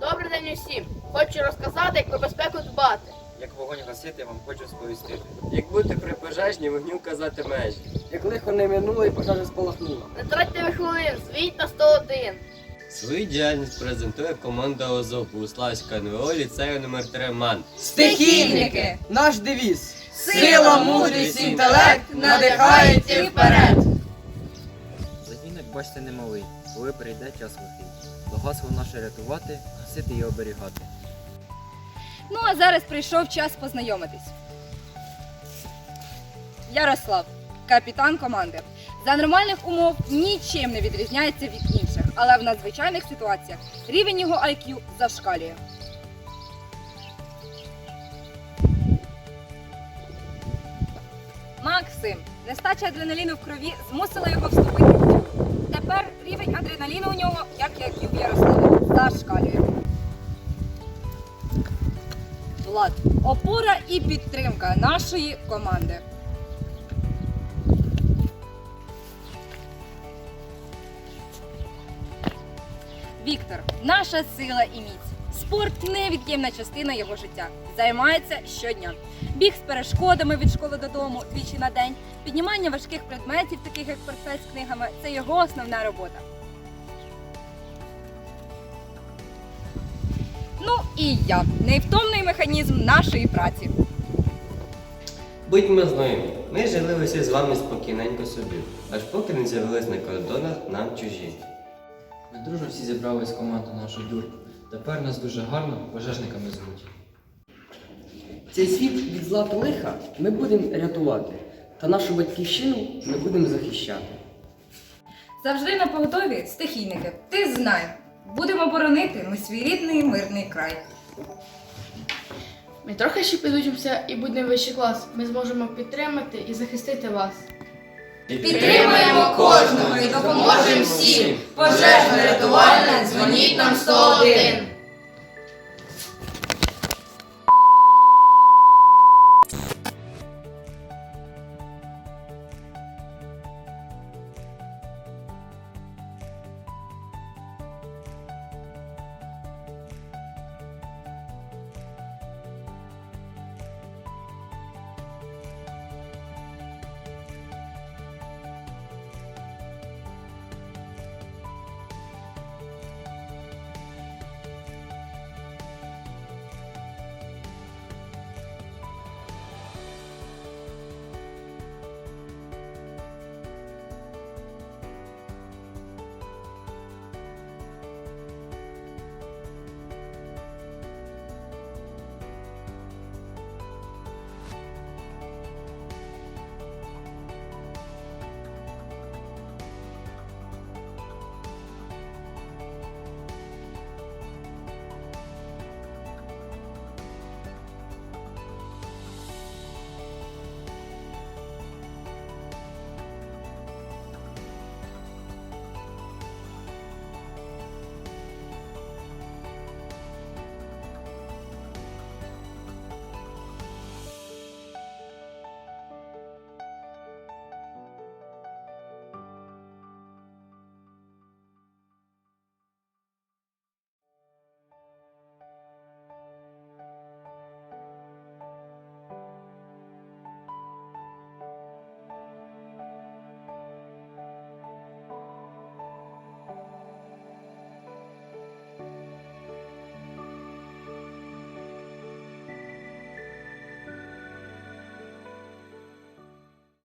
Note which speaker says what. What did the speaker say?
Speaker 1: Добрий день усім. Хочу розказати, як про безпеку дбати.
Speaker 2: Як вогонь гасити, вам хочу сповістити.
Speaker 3: Як бути при пожежні, вогню казати межі.
Speaker 4: Як лихо не минуло і пожежа спалахнула.
Speaker 1: Не тратьте ви хвилин, звіть на 101.
Speaker 3: Свою діяльність презентує команда ОЗОВ Богуславська НВО ліцею номер 3 МАН.
Speaker 4: Стихійники! Наш девіз.
Speaker 5: Сила, мудрість, інтелект надихають і вперед.
Speaker 2: Загінок, бачите, немалий, коли прийде час лихий. Багатство наше рятувати, гасити і оберігати.
Speaker 5: Ну а зараз прийшов час познайомитись. Ярослав, капітан команди. За нормальних умов нічим не відрізняється від інших, але в надзвичайних ситуаціях рівень його IQ зашкалює. Максим, нестача адреналіну в крові змусила його вступити. Тепер рівень адреналіну у нього, як і у в Ярославі, зашкалює. Влад, опора і підтримка нашої команди. Віктор, наша сила і міць. Спорт невід'ємна частина його життя. Займається щодня. Біг з перешкодами від школи додому двічі на день, піднімання важких предметів, таких як портфель з книгами це його основна робота. Ну і я невтомний механізм нашої праці.
Speaker 3: Будьмо знайомі, ми жили усі з вами спокійненько собі, аж поки не з'явились на кордонах нам чужі.
Speaker 2: Ми дружно всі зібрались команду нашу дюрку. Тепер нас дуже гарно пожежниками звуть.
Speaker 4: Цей світ від зла та лиха ми будемо рятувати, та нашу батьківщину ми будемо захищати.
Speaker 5: Завжди на поготові стихійники. Ти знай, будемо боронити ми свій рідний мирний край.
Speaker 6: Ми трохи ще підучимося і будемо вищий клас. Ми зможемо підтримати і захистити вас.
Speaker 5: Підтримуємо кожного і допоможемо всім. Пожежно-рятувальна, дзвоніть нам 101.